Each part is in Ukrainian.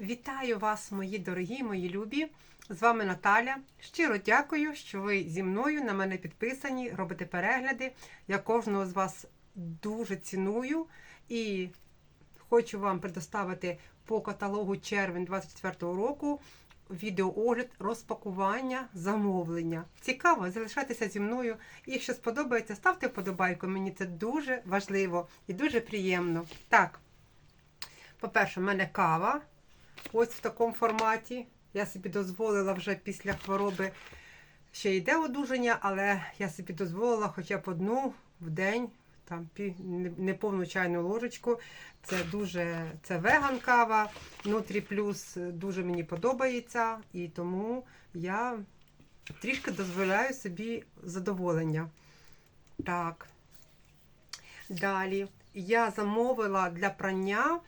Вітаю вас, мої дорогі, мої любі. З вами Наталя. Щиро дякую, що ви зі мною на мене підписані, робите перегляди. Я кожного з вас дуже ціную і хочу вам предоставити по каталогу червень 24 року відеоогляд розпакування замовлення. Цікаво, залишайтеся зі мною. І якщо сподобається, ставте вподобайку. Мені це дуже важливо і дуже приємно. Так, по-перше, в мене кава. Ось в такому форматі. Я собі дозволила вже після хвороби ще йде одужання, але я собі дозволила хоча б одну в день, там не- неповну чайну ложечку. Це дуже це веган кава. Нутрі плюс дуже мені подобається, і тому я трішки дозволяю собі задоволення. Так. Далі я замовила для прання.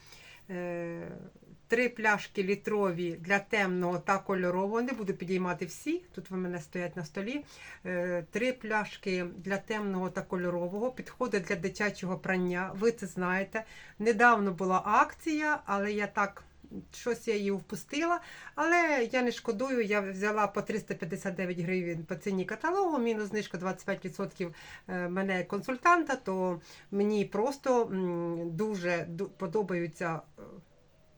Е, Три пляшки літрові для темного та кольорового. Не буду підіймати всі. Тут в мене стоять на столі. Е, Три пляшки для темного та кольорового. Підходить для дитячого прання. Ви це знаєте. Недавно була акція, але я так. Щось я її впустила, але я не шкодую. Я взяла по 359 гривень по ціні каталогу, мінус знижка 25% е, мене консультанта, то мені просто дуже подобаються е,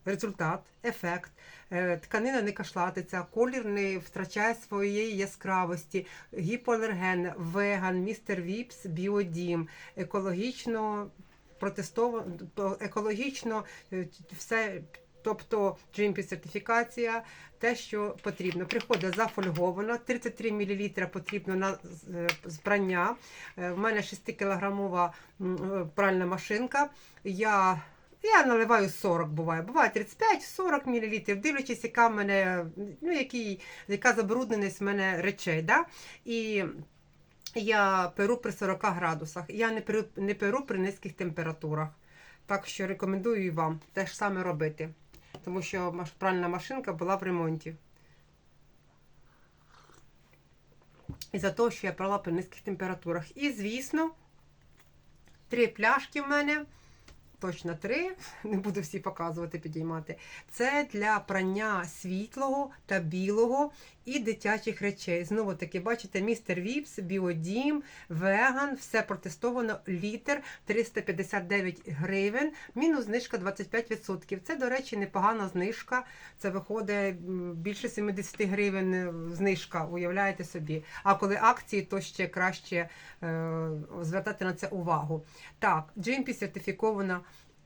результат, ефект. Е, Тканина не кашлатиться, колір не втрачає своєї яскравості, гіпоалерген, веган, містер Віпс, біодім, екологічно протестовано, екологічно е, все. Тобто GMP сертифікація, те, що потрібно. Приходить зафольговано, 33 мл потрібно на е, збрання. В мене 6-кілограмова е, пральна машинка. Я я наливаю 40 буває. Буває 35-40 мл, дивлячись, яка в мене, ну, який, яка забрудненість в мене речей. Да? І я перу при 40 градусах. Я не перу, не перу при низьких температурах. Так що рекомендую вам те ж саме робити. Тому що пральна машинка була в ремонті. І за те, що я прала при низьких температурах. І, звісно, три пляшки в мене точно три, не буду всі показувати, підіймати. Це для прання світлого та білого і дитячих речей. Знову таки, бачите, містер Віпс, Біодім, Веган, все протестовано, літр 359 гривень, мінус знижка 25%. Це, до речі, непогана знижка. Це виходить більше 70 гривень е, знижка, уявляєте собі. А коли акції, то ще краще е, звертати на це увагу. Так, GMP сертифікована.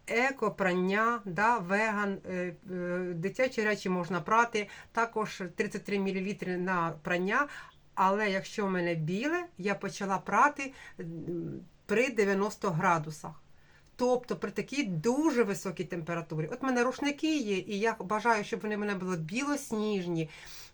Еко, прання, да, веган, е, е, дитячі речі можна прати, також 33 мл на прання. Але якщо в мене біле, я почала прати при 90 градусах. Тобто при такій дуже високій температурі. От в мене рушники є, і я бажаю, щоб вони в мене були білосніжні.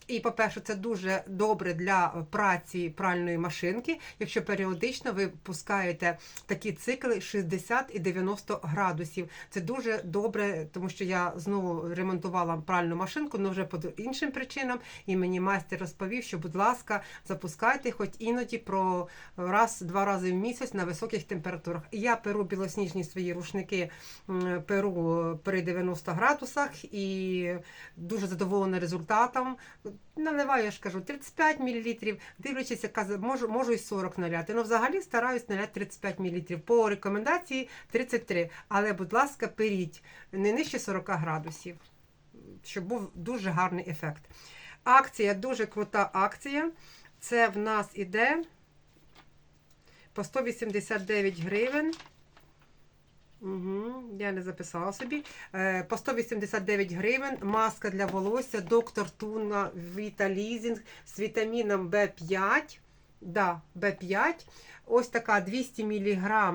І, по-перше, це дуже добре для праці пральної машинки, якщо періодично ви пускаєте такі цикли 60 і 90 градусів. Це дуже добре, тому що я знову ремонтувала пральну машинку, але вже по іншим причинам. І мені майстер розповів, що, будь ласка, запускайте хоч іноді про раз-два рази в місяць на високих температурах. Я перу білосніжні свої рушники, перу при 90 градусах і дуже задоволена результатом. Наливаю, я ж кажу, 35 мл, дивлячись, можу, можу і 40 наляти. Ну, взагалі стараюсь наляти 35 мл. По рекомендації 33. Але, будь ласка, періть не нижче 40 градусів, щоб був дуже гарний ефект. Акція, дуже крута акція. Це в нас іде по 189 гривень. Угу, я не записала собі. Е, по 189 гривень маска для волосся, доктор Туна Віталізінг з вітаміном В5. Да, В5. Ось така 200 мг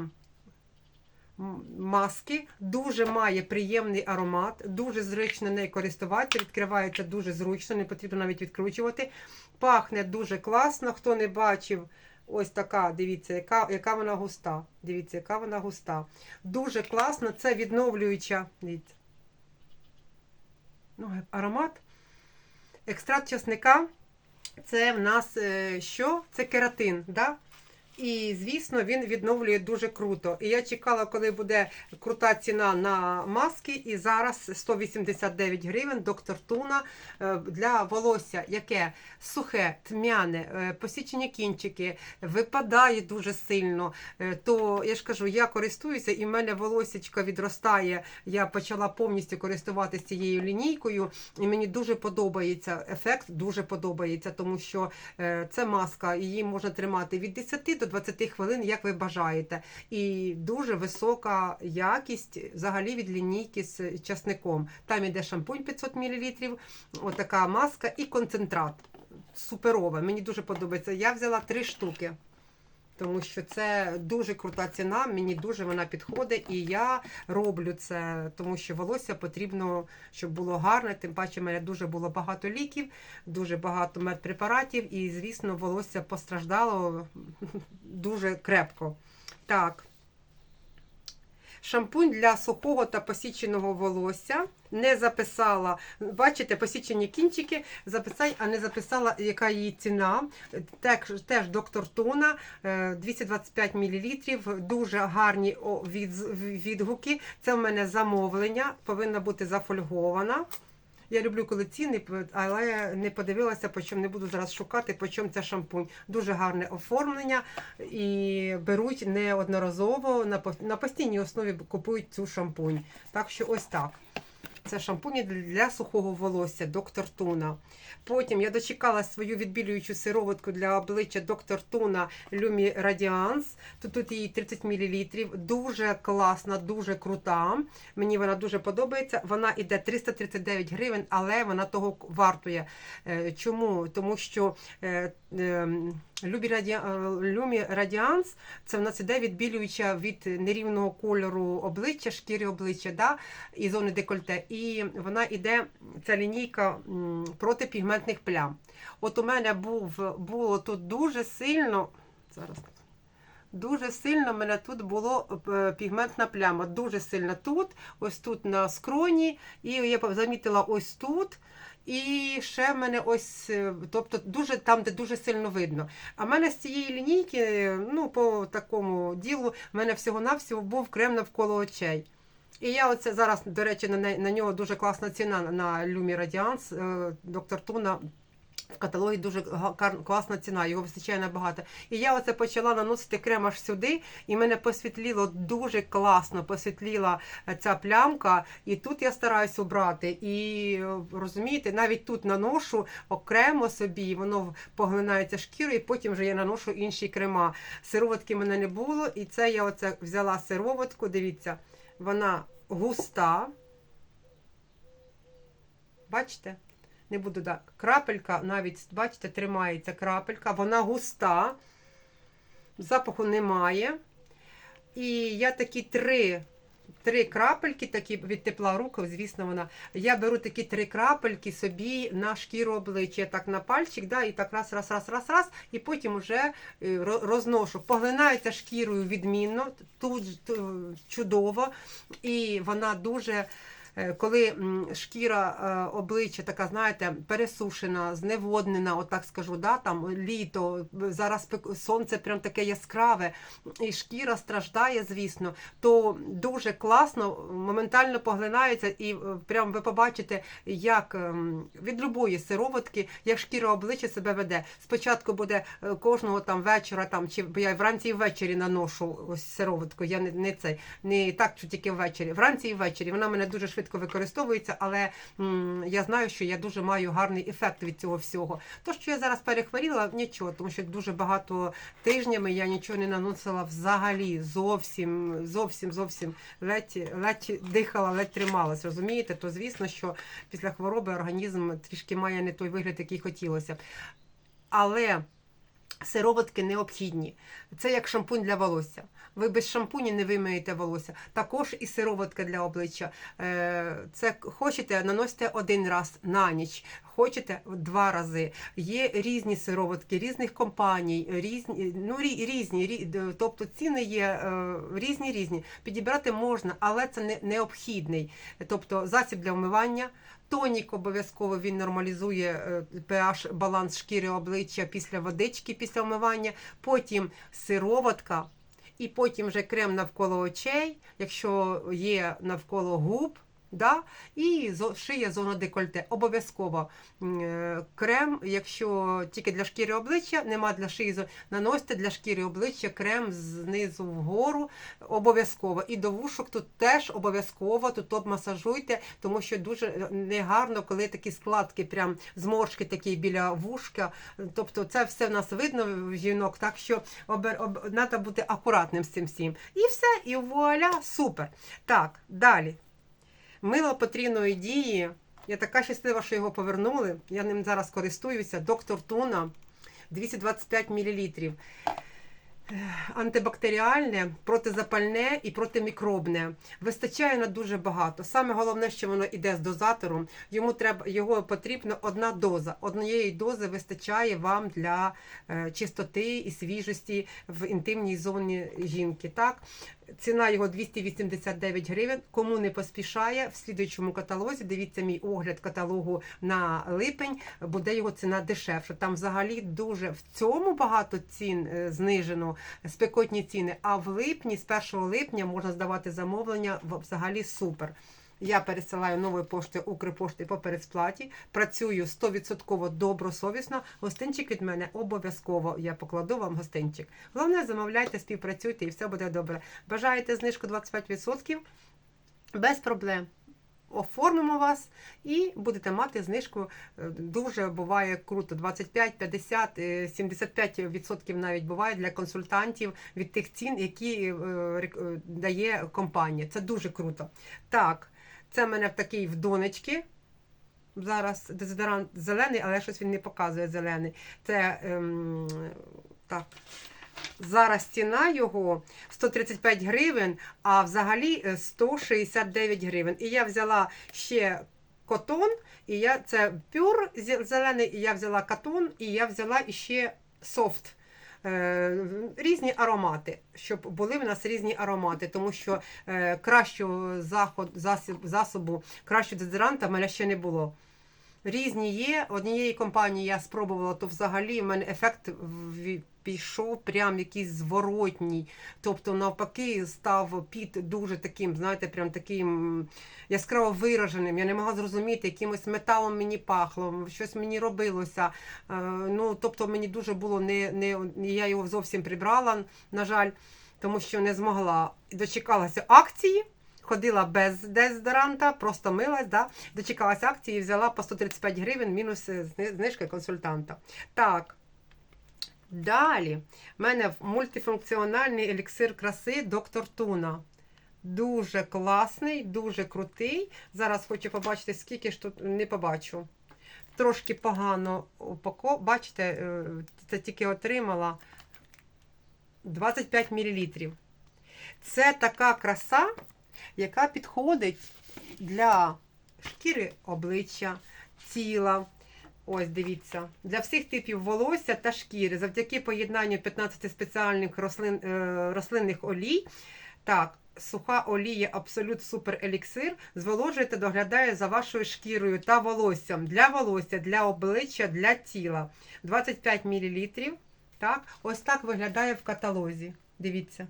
маски. Дуже має приємний аромат, дуже зручно нею користуватися, відкривається дуже зручно, не потрібно навіть відкручувати. Пахне дуже класно. Хто не бачив, ось така, дивіться, яка, яка вона густа. Дивіться, яка вона густа. Дуже класно, це відновлююча. Дивіться. Ну, аромат. Екстракт часника. Це в нас е, що? Це кератин. Да? І, звісно, він відновлює дуже круто. І я чекала, коли буде крута ціна на маски. І зараз 189 гривень доктор Туна е, для волосся, яке сухе, тмяне, е, посічені кінчики, випадає дуже сильно. Е, То я ж кажу, я користуюся, і в мене волосечко відростає. Я почала повністю користуватися цією лінійкою, і мені дуже подобається ефект, дуже подобається, тому що це маска, її можна тримати від 10 до 20 хвилин, як ви бажаєте. І дуже висока якість взагалі від лінійки з часником. Там іде шампунь 500 мл, отака маска і концентрат. Суперова. Мені дуже подобається. Я взяла три штуки. Тому що це дуже крута ціна, мені дуже вона підходить, і я роблю це, тому що волосся потрібно, щоб було гарне. Тим паче, в мене дуже було багато ліків, дуже багато медпрепаратів, і, звісно, волосся постраждало дуже крепко. Так. Шампунь для сухого та посіченого волосся. Не записала, бачите, посічені кінчики, записай, а не записала, яка її ціна. Теж, теж доктор Тона, е, 225 мл, дуже гарні відгуки. Це в мене замовлення, повинна бути зафольгована. Я люблю, коли ціни, але не подивилася, по чому не буду зараз шукати, по чому це шампунь. Дуже гарне оформлення і беруть неодноразово на постійній основі купують цю шампунь. Так що ось так. Це шампуні для сухого волосся, доктор Туна. Потім я дочекала свою відбілюючу сироватку для обличчя доктор Туна Люмі Радіанс. Тут, тут її 30 мл. Дуже класна, дуже крута. Мені вона дуже подобається. Вона йде 339 гривень, але вона того вартує. Е, Чому? Тому що е, е, Люмі Радіанс це в нас іде відбілююча від нерівного кольору обличчя, шкіри обличчя да, і зони декольте. І вона йде, ця лінійка проти пігментних плям. От у мене був, було тут дуже сильно. Зараз. Дуже сильно в мене тут було е, пігментна пляма. Дуже сильно тут, ось тут на скроні, і я замітила ось тут. І ще в мене ось, е, тобто дуже там, де дуже сильно видно. А в мене з цієї лінійки, ну, по такому ділу, в мене всього-навсього був крем навколо очей. І я оце зараз, до речі, на, на нього дуже класна ціна на Люмі Радіанс. Доктор Туна в каталогі дуже класна ціна, його вистачає набагато. І я оце почала наносити крем аж сюди, і мене посвітліло дуже класно, посвітліла е, ця плямка. І тут я стараюсь обрати. І е, розумієте, навіть тут наношу окремо собі, воно поглинається шкірою, і потім вже я наношу інші крема. Сироватки в мене не було, і це я оце взяла сироватку. Дивіться, вона густа. Бачите? Не буду так. Крапелька, навіть, бачите, тримається крапелька, вона густа, запаху немає. І я такі три, три крапельки, такі від тепла рук, звісно, вона. Я беру такі три крапельки собі на шкіру обличчя, так на пальчик, да, і так раз, раз, раз, раз, раз, і потім вже е, розношу. Поглинається шкірою відмінно, тут чудово, і вона дуже. Е, Коли шкіра е, обличчя така, знаєте, пересушена, зневоднена, отак скажу, да, там літо, зараз сонце прям таке яскраве, і шкіра страждає, звісно, то дуже класно, моментально поглинається, і е, прям ви побачите, як ем, від любої сироватки, як шкіра обличчя себе веде. Спочатку буде кожного там вечора, там чи я вранці і ввечері наношу ось сироватку. Я не, не цей, не так, що тільки ввечері. Вранці і ввечері. Вона мене дуже швидко використовується, але м, я знаю, що я дуже маю гарний ефект від цього всього. То, що я зараз перехворіла, нічого, тому що дуже багато тижнями я нічого не наносила взагалі. Зовсім, зовсім, зовсім ледь, ледь дихала, ледь трималась. Розумієте? То звісно, що після хвороби організм трішки має не той вигляд, який хотілося. Але сироватки необхідні. Це як шампунь для волосся. Ви без шампуні не вимиєте волосся. Також і сироватка для обличчя. Е, Це хочете, наносите один раз на ніч. хочете два рази. Є різні сироватки, різних компаній, різні, ну рі- різні, рі- тобто ціни є е, різні різні. Підібрати можна, але це не необхідний. Тобто засіб для вмивання. Тонік обов'язково він нормалізує е, pH баланс шкіри обличчя після водички, після вмивання. Потім сироватка, і потім вже крем навколо очей, якщо є навколо губ. Да? І шия зона декольте. Обов'язково е, крем, якщо тільки для шкіри обличчя, нема для шиї, зо- наносите для шкіри обличчя крем знизу вгору. Обов'язково. І до вушок тут теж обов'язково тут обмасажуйте, тому що дуже негарно, коли такі складки, прям зморшки такі біля вушка. Тобто це все в нас видно в жінок, так що треба бути акуратним з цим всім. І все, і вуаля, супер. Так, далі. Мило потрійної дії. Я така щаслива, що його повернули. Я ним зараз користуюся. Доктор Туна 225 мл. Антибактеріальне, протизапальне і протимікробне. Вистачає на дуже багато. Саме головне, що воно йде з дозатором. Йому треба його потрібна одна доза. Однієї дози вистачає вам для е, чистоти і свіжості в інтимній зоні жінки. Так ціна його 289 гривень. Кому не поспішає в слідуючому каталозі. Дивіться мій огляд каталогу на липень. Буде його ціна дешевша. Там взагалі дуже в цьому багато цін е, знижено спекотні ціни. А в липні, з 1 липня, можна здавати замовлення взагалі супер. Я пересилаю новою поштою Укрпошти по передсплаті. Працюю 100% добросовісно. Гостинчик від мене обов'язково. Я покладу вам гостинчик. Головне, замовляйте, співпрацюйте і все буде добре. Бажаєте знижку 25%? Без проблем. Оформимо вас і будете мати знижку. е, Дуже буває круто. 25, 50, е, 75% навіть буває для консультантів від тих цін, які е, е, дає компанія. Це дуже круто. Так, це в мене в такий в донечки. Зараз дезодорант зелений, але щось він не показує зелений. Це ем, так. Зараз ціна його 135 гривень, а взагалі е, 169 гривень. І я взяла ще котон, і я це пюр зелений, і я взяла катон, і я взяла іще софт. Е, Різні аромати, щоб були в нас різні аромати, тому що е, кращого засобу, кращого дезодоранта в мене ще не було. Різні є. Однієї компанії я спробувала, то взагалі в мене ефект пішов прям якийсь зворотній. Тобто, навпаки, став піт дуже таким, знаєте, прям таким яскраво вираженим. Я не могла зрозуміти, якимось металом мені пахло, щось мені робилося. Е, Ну, тобто, мені дуже було не, не я його зовсім прибрала, на жаль, тому що не змогла. Дочекалася акції. Ходила без дезодоранта, просто милась, да? дочекалася акції і взяла по 135 гривень мінус е, зни- знижка консультанта. Так. Далі. В мене мультифункціональний еліксир краси доктор Туна. Дуже класний, дуже крутий. Зараз хочу побачити, скільки ж тут не побачу. Трошки погано упако. Бачите, е, це тільки отримала 25 мл. Це така краса, яка підходить для шкіри обличчя, тіла. Ось дивіться, для всіх типів волосся та шкіри, завдяки поєднанню 15 спеціальних рослин, е, рослинних олій. Так, суха олія Абсолют Супер Еліксир зволожує та доглядає за вашою шкірою та волоссям для волосся, для обличчя, для тіла. 25 мл. Так, ось так виглядає в каталозі. Дивіться.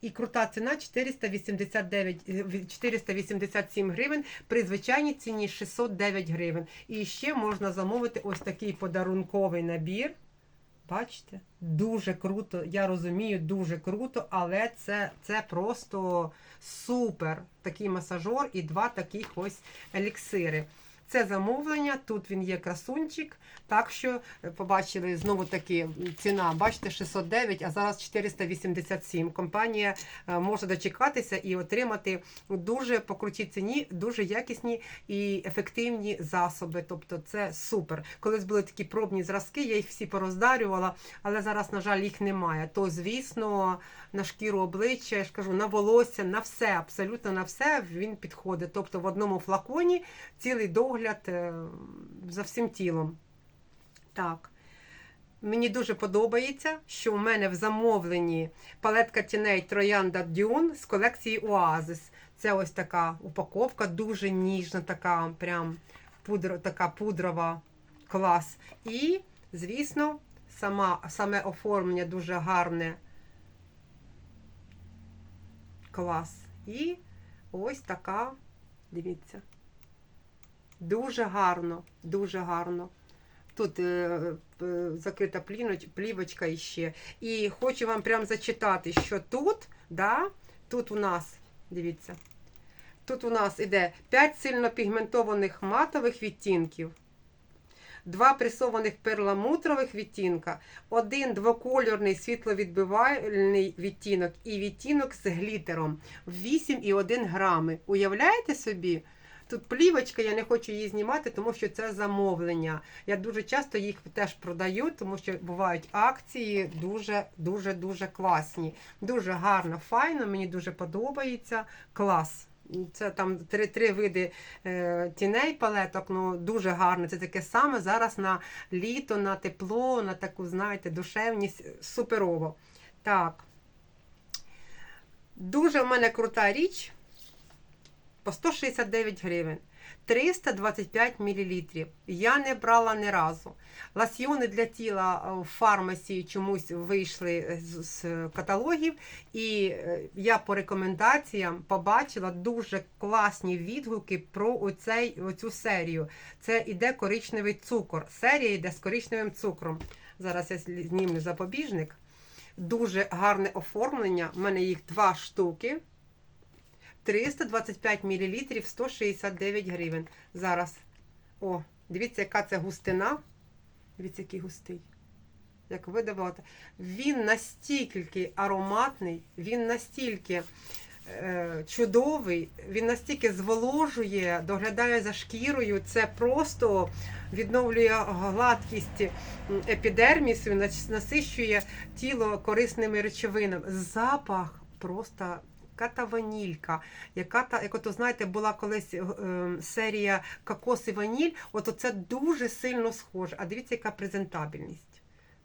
І крута ціна 489, е, 487 гривень при звичайній ціні 609 гривень. І ще можна замовити ось такий подарунковий набір. Бачите? Дуже круто. Я розумію, дуже круто, але це, це просто супер. Такий масажор і два таких ось еліксири. Це замовлення, тут він є красунчик. Так що е, побачили знову таки ціна, бачите, 609, а зараз 487. Компанія е, може дочекатися і отримати дуже по крутій ціні, дуже якісні і ефективні засоби. Тобто це супер. Колись були такі пробні зразки, я їх всі пороздарювала, але зараз, на жаль, їх немає. То, звісно, на шкіру обличчя, я ж кажу, на волосся, на все, абсолютно на все він підходить. Тобто в одному флаконі цілий догляд догляд е, за всім тілом. Так. Мені дуже подобається, що у мене в замовленні палетка тіней Троянда Дюн з колекції Оазис. Це ось така упаковка, дуже ніжна, така прям пудро, така пудрова клас. І, звісно, сама, саме оформлення дуже гарне. Клас. І ось така, дивіться. Дуже гарно, дуже гарно. Тут е, е, закрита пліноч, плівочка іще. І хочу вам прям зачитати, що тут, да, тут у нас, дивіться, тут у нас іде 5 сильно пігментованих матових відтінків, два пресованих перламутрових відтінка, один двокольорний світловідбивальний відтінок і відтінок з глітером 8,1 грами. Уявляєте собі? Тут плівочка, я не хочу її знімати, тому що це замовлення. Я дуже часто їх теж продаю, тому що бувають акції дуже дуже дуже класні. Дуже гарно, файно, мені дуже подобається. Клас. Це там три, три види е, тіней палеток, ну дуже гарно. Це таке саме зараз на літо, на тепло, на таку, знаєте, душевність. Суперово. Так. Дуже в мене крута річ по 169 гривень. 325 мл. Я не брала ні разу. Ласьйони для тіла в фармасі чомусь вийшли з, каталогів, і е, я по рекомендаціям побачила дуже класні відгуки про оцей, оцю серію. Це іде коричневий цукор. Серія йде з коричневим цукром. Зараз я знімлю запобіжник. Дуже гарне оформлення. У мене їх два штуки. 325 мл 169 гривень. Зараз. О, дивіться, яка це густина. Дивіться, який густий. Як видавати. Він настільки ароматний, він настільки е, чудовий, він настільки зволожує, доглядає за шкірою. Це просто відновлює гладкість епідермісу, насищує тіло корисними речовинами. Запах просто яка та ванілька, яка та, як ото, знаєте, була колись е, серія кокос і ваніль, от це дуже сильно схоже. А дивіться, яка презентабельність.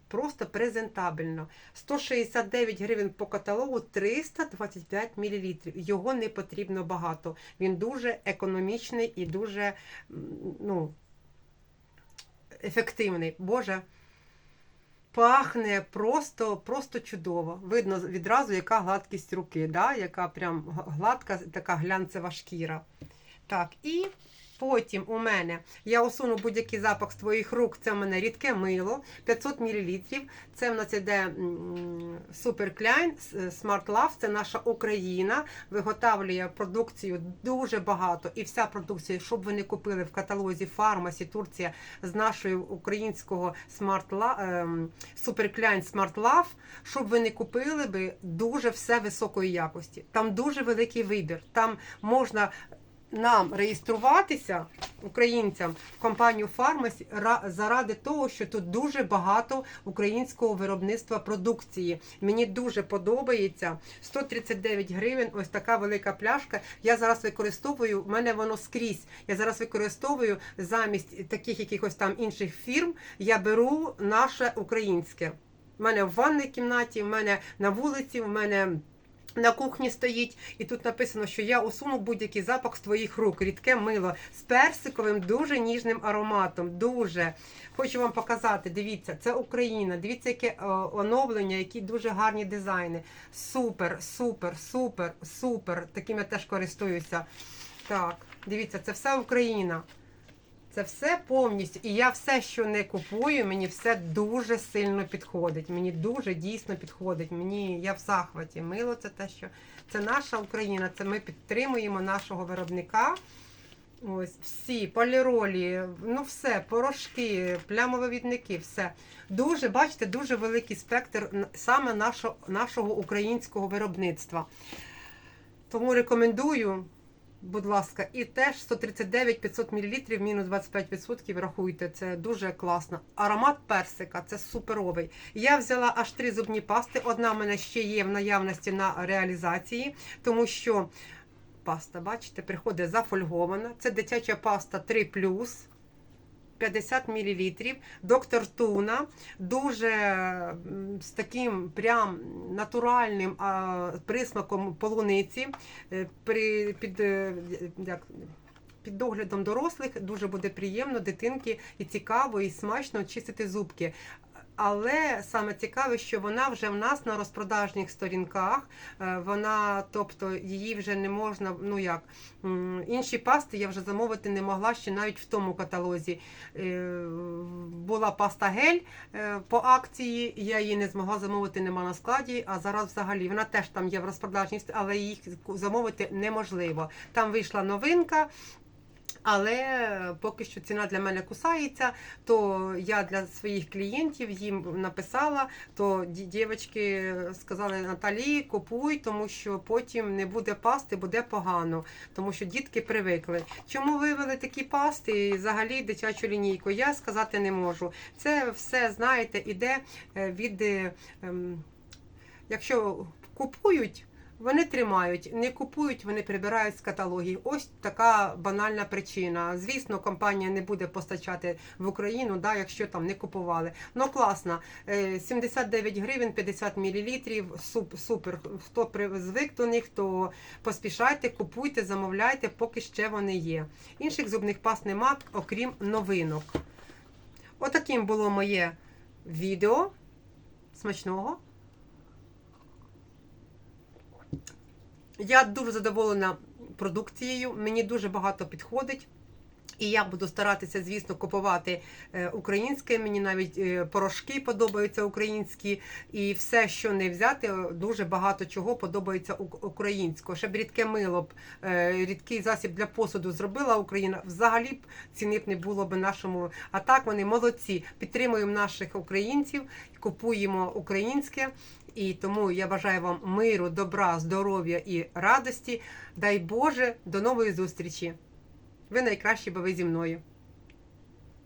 Просто презентабельно. 169 гривень по каталогу 325 мл. Його не потрібно багато. Він дуже економічний і дуже ну, ефективний. Боже. Пахне просто просто чудово. Видно відразу, яка гладкість руки, да? яка прям гладка, така глянцева шкіра. Так, і потім у мене я усуну будь-який запах з твоїх рук. Це в мене рідке мило 500 мл. Це в нас іде Klein Smart Love, це наша Україна. Виготовлює продукцію дуже багато. І вся продукція, щоб ви не купили в каталозі Фармасі, Турція з нашого українського Smart Love, Super Klein Smart Love, щоб ви не купили би дуже все високої якості. Там дуже великий вибір. Там можна нам реєструватися українцям в компанію Фармасі заради того, що тут дуже багато українського виробництва продукції. Мені дуже подобається 139 гривень. Ось така велика пляшка. Я зараз використовую. в мене воно скрізь. Я зараз використовую замість таких якихось там інших фірм. Я беру наше українське. У мене в ванній кімнаті, в мене на вулиці, в мене. На кухні стоїть, і тут написано, що я усуну будь-який запах з твоїх рук. Рідке мило з персиковим, дуже ніжним ароматом. Дуже хочу вам показати. Дивіться, це Україна. Дивіться, яке оновлення, які дуже гарні дизайни. Супер, супер, супер, супер. Таким я теж користуюся. Так, дивіться, це все Україна. Це все повністю. І я все, що не купую, мені все дуже сильно підходить. Мені дуже дійсно підходить. Мені я в захваті. Мило це те, що це наша Україна. Це ми підтримуємо нашого виробника. Ось всі поліролі, ну все, порошки, плямовивідники, все. Дуже, бачите, дуже великий спектр саме нашого, нашого українського виробництва. Тому рекомендую. Будь ласка, і теж 139 500 мл, мінус 25% рахуйте, це дуже класно. Аромат персика, це суперовий. Я взяла аж три зубні пасти. Одна в мене ще є в наявності на реалізації, тому що паста. Бачите, приходить зафольгована. Це дитяча паста 3 50 мл. Доктор Туна дуже з таким прям натуральним присмаком полуниці. Е, При, під, е, як, під доглядом дорослих дуже буде приємно дитинки і цікаво, і смачно чистити зубки. Але саме цікаве, що вона вже в нас на розпродажних сторінках. Е, Вона, тобто, її вже не можна, ну як інші пасти я вже замовити не могла ще навіть в тому каталозі. Е, Була паста гель е, по акції, я її не змогла замовити, нема на складі. А зараз взагалі вона теж там є в розпродажній, але їх замовити неможливо. Там вийшла новинка. Але поки що ціна для мене кусається, то я для своїх клієнтів їм написала, то ді- дівчатки сказали Наталі, купуй, тому що потім не буде пасти, буде погано, тому що дітки привикли. Чому вивели такі пасти і взагалі дитячу лінійку? Я сказати не можу. Це все, знаєте, іде е, від. е, ем, Якщо купують, вони тримають, не купують, вони прибирають з каталогів. Ось така банальна причина. Звісно, компанія не буде постачати в Україну, да, якщо там не купували. Ну класно, Е, 79 гривень 50 мл, супер. Хто звик до них, то поспішайте, купуйте, замовляйте, поки ще вони є. Інших зубних паст нема, окрім новинок. Отаким було моє відео. Смачного! Я дуже задоволена продукцією, мені дуже багато підходить. І я буду старатися, звісно, купувати е, українське. Мені навіть е, порошки подобаються українські, і все, що не взяти, е, дуже багато чого подобається ук- українського. Ще б рідке мило б, рідкий засіб для посуду зробила Україна. Взагалі б ціни б не було б нашому. А так вони молодці. Підтримуємо наших українців, купуємо українське. І тому я бажаю вам миру, добра, здоров'я і радості. Дай Боже, до нової зустрічі! Ви найкращі, бо ви зі мною.